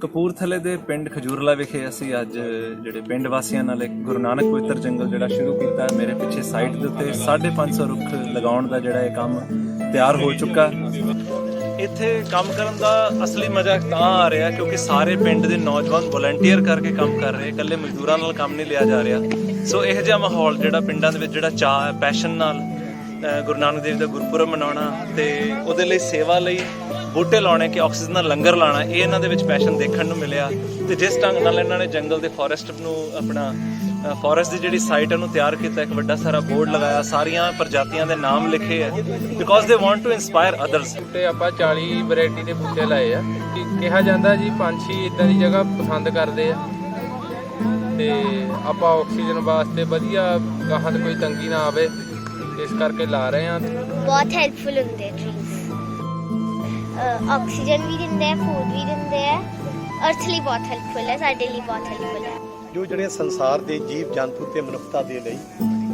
ਕਪੂਰਥਲੇ ਦੇ ਪਿੰਡ ਖਜੂਰਲਾ ਵਿਖੇ ਅਸੀਂ ਅੱਜ ਜਿਹੜੇ ਪਿੰਡ ਵਾਸੀਆਂ ਨਾਲ ਇੱਕ ਗੁਰੂ ਨਾਨਕ ਪਵਿੱਤਰ ਜੰਗਲ ਜਿਹੜਾ ਸ਼ੁਰੂ ਕੀਤਾ ਮੇਰੇ ਪਿੱਛੇ ਸਾਈਟ ਦੇ ਉੱਤੇ 550 ਰੁੱਖ ਲਗਾਉਣ ਦਾ ਜਿਹੜਾ ਇਹ ਕੰਮ ਤਿਆਰ ਹੋ ਚੁੱਕਾ ਇੱਥੇ ਕੰਮ ਕਰਨ ਦਾ ਅਸਲੀ ਮਜ਼ਾ ਤਾਂ ਆ ਰਿਹਾ ਕਿਉਂਕਿ ਸਾਰੇ ਪਿੰਡ ਦੇ ਨੌਜਵਾਨ ਵੋਲੰਟੀਅਰ ਕਰਕੇ ਕੰਮ ਕਰ ਰਹੇ, ਇਕੱਲੇ ਮਜ਼ਦੂਰਾਂ ਨਾਲ ਕੰਮ ਨਹੀਂ ਲਿਆ ਜਾ ਰਿਹਾ। ਸੋ ਇਹੋ ਜਿਹਾ ਮਾਹੌਲ ਜਿਹੜਾ ਪਿੰਡਾਂ ਦੇ ਵਿੱਚ ਜਿਹੜਾ ਚਾਹ ਹੈ ਪੈਸ਼ਨ ਨਾਲ ਗੁਰੂ ਨਾਨਕ ਦੇਵ ਦਾ ਗੁਰਪੁਰਬ ਮਨਾਉਣਾ ਤੇ ਉਹਦੇ ਲਈ ਸੇਵਾ ਲਈ ਬੂਟੇ ਲਾਉਣੇ ਕਿ ਆਕਸੀਜਨ ਦਾ ਲੰਗਰ ਲਾਣਾ, ਇਹ ਇਹਨਾਂ ਦੇ ਵਿੱਚ ਪੈਸ਼ਨ ਦੇਖਣ ਨੂੰ ਮਿਲਿਆ। ਤੇ ਜਿਸ ਢੰਗ ਨਾਲ ਇਹਨਾਂ ਨੇ ਜੰਗਲ ਦੇ ਫੋਰੈਸਟ ਨੂੰ ਆਪਣਾ ਫੋਰੈਸਟ ਦੀ ਜਿਹੜੀ ਸਾਈਟ ਉਹਨੂੰ ਤਿਆਰ ਕੀਤਾ, ਇੱਕ ਵੱਡਾ ਸਾਰਾ ਬੋਰਡ ਲਗਾਇਆ, ਸਾਰੀਆਂ ਪ੍ਰਜਾਤੀਆਂ ਦੇ ਨਾਮ ਲਿਖੇ ਹੈ because they want to inspire others ਤੇ ਆਪਾਂ 40 ਵੈਰਾਈਟੀ ਦੇ ਬੂਟੇ ਲਾਏ ਆ, ਕਿ ਕਿਹਾ ਜਾਂਦਾ ਜੀ ਪੰਛੀ ਇਦਾਂ ਦੀ ਜਗ੍ਹਾ ਪਸੰਦ ਕਰਦੇ ਆ। ਤੇ ਆਪਾਂ ਆਕਸੀਜਨ ਵਾਸਤੇ ਵਧੀਆ ਗਾਹਾਂ ਤੇ ਕੋਈ ਤੰਗੀ ਨਾ ਆਵੇ। ਇਸ ਕਰਕੇ ਲਾ ਰਹੇ ਆ ਬਹੁਤ ਹੈਲਪਫੁਲ ਹੁੰਦੇ ਟਰੀਜ਼ ਆਕਸੀਜਨ ਵੀ ਦਿੰਦੇ ਆ ਫੂਡ ਵੀ ਦਿੰਦੇ ਆ। ਅਰਥ ਲਈ ਬਹੁਤ ਹੈਲਪਫੁਲ ਹੈ ਸਾਡੇ ਲਈ ਬਹੁਤ ਹੈਲਪਫੁਲ ਹੈ। ਜੋ ਜਿਹੜੇ ਸੰਸਾਰ ਦੇ ਜੀਵ ਜੰਤੂ ਤੇ ਮਨੁੱਖਤਾ ਦੇ ਲਈ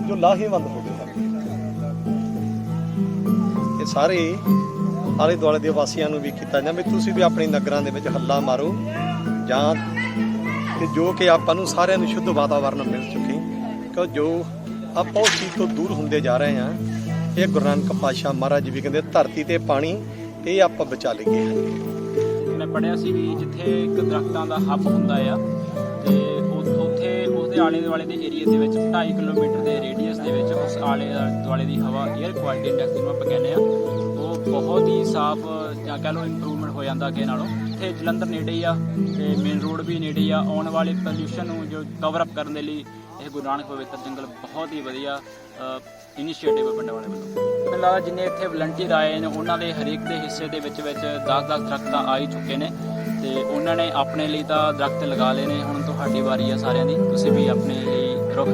ਜੋ ਲਾਹੇਵੰਦ ਹੋ ਗਏ ਹਨ। ਇਹ ਸਾਰੇ ਆਲੇ ਦੁਆਲੇ ਦੇ ਵਾਸੀਆਂ ਨੂੰ ਵੀ ਕੀਤਾ ਜਾਂਦਾ। ਵੀ ਤੁਸੀਂ ਵੀ ਆਪਣੇ ਨਗਰਾਂ ਦੇ ਵਿੱਚ ਹੱਲਾ ਮਾਰੋ ਜਾਂ ਤੇ ਜੋ ਕਿ ਆਪਾਂ ਨੂੰ ਸਾਰਿਆਂ ਨੂੰ ਸ਼ੁੱਧ ਵਾਤਾਵਰਨ ਮਿਲ ਚੁੱਕੇ ਕਿ ਜੋ ਆਪਾਂ ਉਸ ਚੀਜ਼ ਤੋਂ ਦੂਰ ਹੁੰਦੇ ਜਾ ਰਹੇ ਹਾਂ। ਇਹ ਗੁਰੂ ਨਾਨਕ ਪਾਤਸ਼ਾਹ ਮਹਾਰਾਜ ਜੀ ਵੀ ਕਹਿੰਦੇ, ਧਰਤੀ ਤੇ ਪਾਣੀ, ਇਹ ਆਪਾਂ ਬਚਾ ਲਈਏ। ਮੈਂ ਪੜਿਆ ਸੀ ਵੀ ਜਿੱਥੇ ਇੱਕ ਦਰਖਤਾਂ ਦਾ ਹੱਬ ਹੁੰਦਾ ਆ, ਤੇ ਉੱਥੇ ਉਹਦੇ ਆਲੇ ਦੁਆਲੇ ਦੇ ਏਰੀਆ ਦੇ ਵਿੱਚ 2.5 ਕਿਲੋਮੀਟਰ ਦੇ ਰੇਡੀਅਸ ਦੇ ਵਿੱਚ ਉਸ ਆਲੇ ਦੁਆਲੇ ਦੀ ਹਵਾ 에ਅਰ ਕੁਆਲਿਟੀ ਇੰਡੈਕਸ ਜਿਹਨੂੰ ਆਪਾਂ ਕਹਿੰਦੇ ਆ, ਉਹ ਬਹੁਤ ਹੀ ਸਾਫ਼, ਜਾਂ ਕਹ ਲਓ ਇੰਪਰੂਵਮੈਂਟ ਹੋ ਜਾਂਦਾ ਅੱਗੇ ਨਾਲੋਂ। ਇੱਥੇ ਜਲੰਧਰ ਨੇੜੇ ਆ, ਤੇ ਮੇਨ ਰੋਡ ਵੀ ਨੇੜੇ ਆ। ਆਉਣ ਵਾਲੇ ਪੋਲਿਊਸ਼ਨ ਨੂੰ ਜੋ ਕਵਰ ਅਪ ਕਰਨ ਦੇ ਲਈ ਇਹ ਗੁਰੂ ਨਾਨਕ ਪਵਿੱਤਰ ਜੰਗਲ ਬਹੁਤ ਹੀ ਵਧੀਆ ਇਨੀਸ਼ੀਏਟਿਵ ਹੈ ਪਿੰਡਾਂ ਵਾਲੇ ਵੱਲੋਂ। ਮੈਨੂੰ ਲੱਗਦਾ ਜਿੰਨੇ ਇੱਥੇ ਵਲੰਟੀਅਰ ਆਏ ਨੇ, ਉਹਨਾਂ ਦੇ ਹਰੇਕ ਦੇ ਹਿੱਸੇ ਦੇ ਵਿੱਚ ਵਿੱਚ 10-10 ਦਰਖਤ ਤਾਂ ਆ ਹੀ ਚੁੱਕੇ ਨੇ। ਤੇ ਉਹਨਾਂ ਨੇ ਆਪਣੇ ਲਈ ਤਾਂ ਦਰਖਤ ਲਗਾ ਲਏ ਨੇ, ਹੁਣ ਤੁਹਾਡੀ ਵਾਰੀ ਆ ਸਾਰਿਆਂ ਦੀ। ਤੁਸੀਂ ਵੀ ਆਪਣੇ ਲਈ ਰੁੱਖ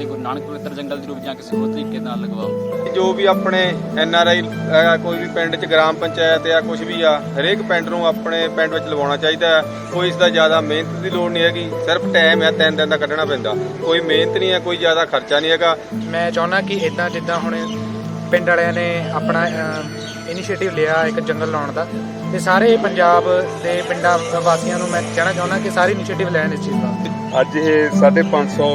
ਕਿਸੇ ਗੁਰੂ ਨਾਨਕ ਪਵਿੱਤਰ ਜੰਗਲ ਦੇ ਰੂਪ ਜਾਂ ਕਿਸੇ ਹੋਰ ਤਰੀਕੇ ਨਾਲ ਲਗਵਾਓ। ਜੋ ਵੀ ਆਪਣੇ ਐਨ ਆਰ ਆਈ ਹੈਗਾ ਕੋਈ ਵੀ ਪਿੰਡ 'ਚ ਗ੍ਰਾਮ ਪੰਚਾਇਤ ਜਾਂ ਕੁਝ ਵੀ ਆ ਹਰੇਕ ਪਿੰਡ ਨੂੰ ਆਪਣੇ ਪਿੰਡ ਵਿੱਚ ਲਵਾਉਣਾ ਚਾਹੀਦਾ ਹੈ। ਕੋਈ ਇਸ ਦਾ ਜ਼ਿਆਦਾ ਮਿਹਨਤ ਦੀ ਲੋੜ ਨਹੀਂ ਹੈਗੀ ਸਿਰਫ ਟਾਈਮ ਆ ਤਿੰਨ ਦਿਨ ਦਾ ਕੱਢਣਾ ਪੈਂਦਾ। ਕੋਈ ਮਿਹਨਤ ਨਹੀਂ ਹੈ ਕੋਈ ਜ਼ਿਆਦਾ ਖਰਚਾ ਨਹੀਂ ਹੈਗਾ। ਮੈਂ ਚਾਹੁੰਦਾ ਕਿ ਇਦਾਂ ਜਿੱਦਾਂ ਹੁਣ ਪਿੰਡ ਵਾਲਿਆਂ ਨੇ ਆਪਣਾ ਇਨੀਸ਼ੀਏਟਿਵ ਲਿਆ ਇੱਕ ਜੰਗਲ ਲਾਉਣ ਦਾ ਤੇ ਸਾਰੇ ਪੰਜਾਬ ਦੇ ਪਿੰਡਾਂ ਵਾਸੀਆਂ ਨੂੰ ਮੈਂ ਕਹਿਣਾ ਚਾਹੁੰਦਾ ਕਿ ਸਾਰੇ ਇਨੀਸ਼ੀਏਟਿਵ ਲੈਣ ਇਸ ਚੀਜ਼ ਦਾ। ਅੱਜ ਇਹ 550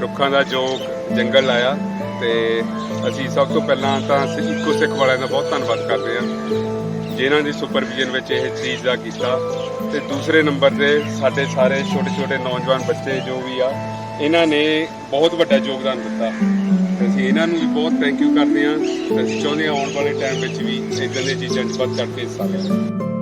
ਰੁੱਖਾਂ ਦਾ ਜੋ ਜੰਗਲ ਲਾਇਆ ਤੇ ਅਸੀਂ ਸਭ ਤੋਂ ਪਹਿਲਾਂ ਤਾਂ ਇਕੋ ਸਿੱਖ ਵਾਲਿਆਂ ਦਾ ਬਹੁਤ ਧੰਨਵਾਦ ਕਰਦੇ ਹਾਂ। ਜਿਨ੍ਹਾਂ ਦੀ ਸੁਪਰਵਿਜ਼ਨ ਵਿੱਚ ਇਹ ਚੀਜ਼ ਦਾ ਕੀਤਾ ਤੇ ਦੂਸਰੇ ਨੰਬਰ ਤੇ ਸਾਡੇ ਸਾਰੇ ਛੋਟੇ ਛੋਟੇ ਨੌਜਵਾਨ ਬੱਚੇ ਜੋ ਵੀ ਆ, ਇਹਨਾਂ ਨੇ ਬਹੁਤ ਵੱਡਾ ਯੋਗਦਾਨ ਦਿੱਤਾ। ਤੇ ਅਸੀਂ ਇਹਨਾਂ ਨੂੰ ਵੀ ਬਹੁਤ ਥੈਂਕ ਯੂ ਕਰਦੇ ਹਾਂ। ਤੇ ਅਸੀਂ ਚਾਹੁੰਦੇ ਹਾਂ ਆਉਣ ਵਾਲੇ ਟਾਈਮ ਵਿੱਚ ਵੀ ਇਦਾਂ ਦੀਆਂ ਚੀਜ਼ਾਂ 'ਚ ਵੱਧ ਚੜ੍ਹ ਕੇ ਹਿੱਸਾ ਲੈਣ